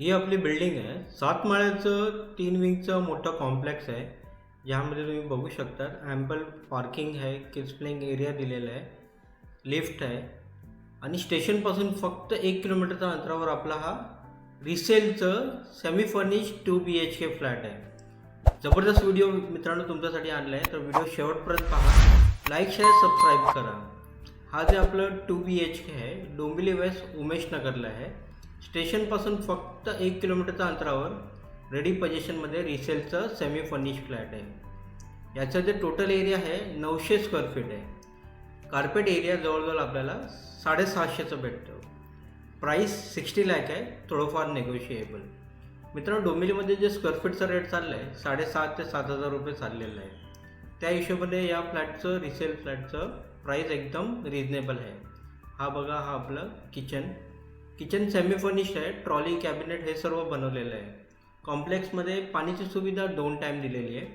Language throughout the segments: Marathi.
ही आपली बिल्डिंग आहे. सात माळ्याचं तीन विंगचं मोठं कॉम्प्लेक्स आहे. ज्यामध्ये तुम्ही बघू शकता ॲम्पल पार्किंग आहे किड्स प्लेइंग एरिया दिलेला आहे. लिफ्ट आहे. आणि स्टेशनपासून फक्त एक किलोमीटरच्या अंतरावर आपला हा रिसेलचं semi furnish two B H K flat आहे. जबरदस्त व्हिडिओ मित्रांनो तुमच्यासाठी आणला आहे तर व्हिडिओ शेवटपर्यंत पहा. लाईक शेअर सबस्क्राईब करा. हा जे आपलं टू बी एच के आहे डोंबिवली वेस्ट उमेश नगरला आहे. स्टेशनपासून फक्त एक किलोमीटरच्या अंतरावर रेडी पोझिशनमध्ये रिसेलचं सेमी फर्निश फ्लॅट आहे. याचं जे टोटल एरिया आहे नऊशे स्क्वेअर फीट आहे. कार्पेट एरिया जवळजवळ आपल्याला साडेसहाशेचं भेटतं. प्राईस सिक्स्टी लॅक आहे थोडंफार नेगोशिएबल मित्रांनो डोंबिवलीमध्ये जे स्क्वेअर फीटचा रेट चालला आहे साडेसात ते सात हजार रुपये चाललेलं आहे. त्या हिशोबाने या फ्लॅटचं रिसेल फ्लॅटचं प्राईस एकदम रिजनेबल आहे. हा बघा हा आपलं किचन किचन सेमीफर्निश आहे ट्रॉली कॅबिनेट हे सर्व बनवलेलं आहे. कॉम्प्लेक्समध्ये पाण्याची सुविधा दोन टाईम दिलेली आहे.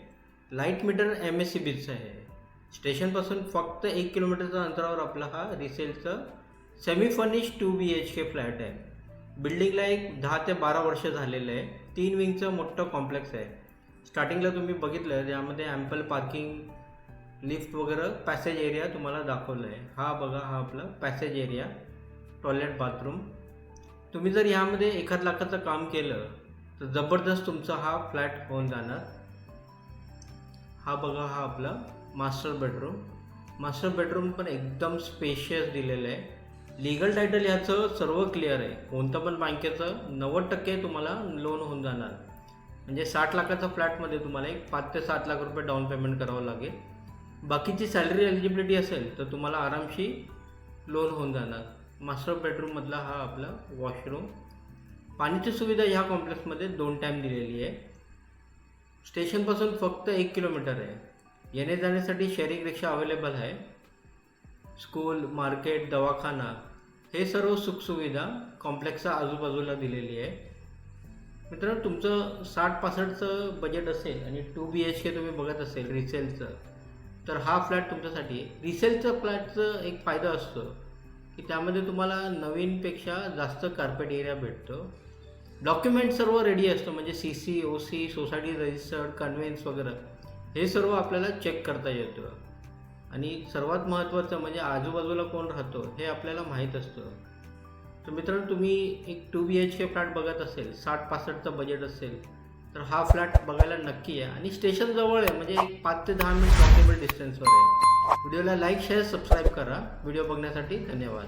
Light meter M S C बीचं आहे. स्टेशनपासून फक्त एक किलोमीटरच्या अंतरावर आपला हा रिसेलचं semi furnish two B H K flat आहे. बिल्डिंगला एक दहा ते बारा वर्ष झालेलं आहे. तीन विंगचं मोठं कॉम्प्लेक्स आहे. स्टार्टिंगला तुम्ही बघितलं त्यामध्ये ॲम्पल पार्किंग लिफ्ट वगैरे पॅसेज एरिया तुम्हाला दाखवलं आहे हा बघा हा आपला पॅसेज एरिया टॉयलेट बाथरूम तुम्ही जर ह्यामध्ये एखाद लाखाचं काम केलं तर जबरदस्त तुमचा हा फ्लॅट होऊन जाणार. हा बघा हा आपला मास्टर बेडरूम मास्टर बेडरूम पण एकदम स्पेशियस दिलेलं आहे. लिगल टायटल ह्याचं सर्व क्लिअर आहे. कोणतं पण बँकेचं नव्वद टक्के तुम्हाला लोन होऊन जाणार. म्हणजे साठ लाखाचा फ्लॅटमध्ये तुम्हाला एक पाच ते सात लाख रुपये डाऊन पेमेंट करावं लागेल. बाकीची सॅलरी एलिजिबिलिटी असेल तर तुम्हाला आरामशी लोन होऊन जाणार. मास्टर बेडरूममधला हा आपला वॉशरूम पाण्याची सुविधा ह्या कॉम्प्लेक्समध्ये दोन टाईम दिलेली आहे. स्टेशनपासून फक्त एक किलोमीटर आहे. येणे जाण्यासाठी शेअरिंग रिक्षा अवेलेबल आहे. स्कूल मार्केट दवाखाना हे सर्व सुखसुविधा कॉम्प्लेक्सच्या आजूबाजूला दिलेली आहे. मित्रांनो तुमचं साठ पासष्टचं बजेट असेल आणि टू बी एच के तुम्ही बघत असेल रिसेलचं तर हा फ्लॅट तुमच्यासाठी रिसेलचं फ्लॅटचं एक फायदा असतो. की त्यामध्ये तुम्हाला नवीनपेक्षा जास्त कार्पेट एरिया भेटतो. डॉक्युमेंट सर्व रेडी असतं म्हणजे C C O C society registered conveyance वगैरे. हे सर्व आपल्याला चेक करता येतं. आणि सर्वात महत्त्वाचं म्हणजे आजूबाजूला कोण राहतो हे आपल्याला माहीत असतं. तर मित्रांनो तुम्ही एक two B H K flat बघत असेल साठ पासष्टचं बजेट असेल तर हा फ्लॅट बघायला नक्की आहे आणि स्टेशनजवळ आहे म्हणजे एक पाच ते दहा मिनिट पॉसिबल डिस्टन्सवर आहे. व्हिडिओला लाईक शेअर सबस्क्राईब करा. व्हिडिओ बघण्यासाठी धन्यवाद.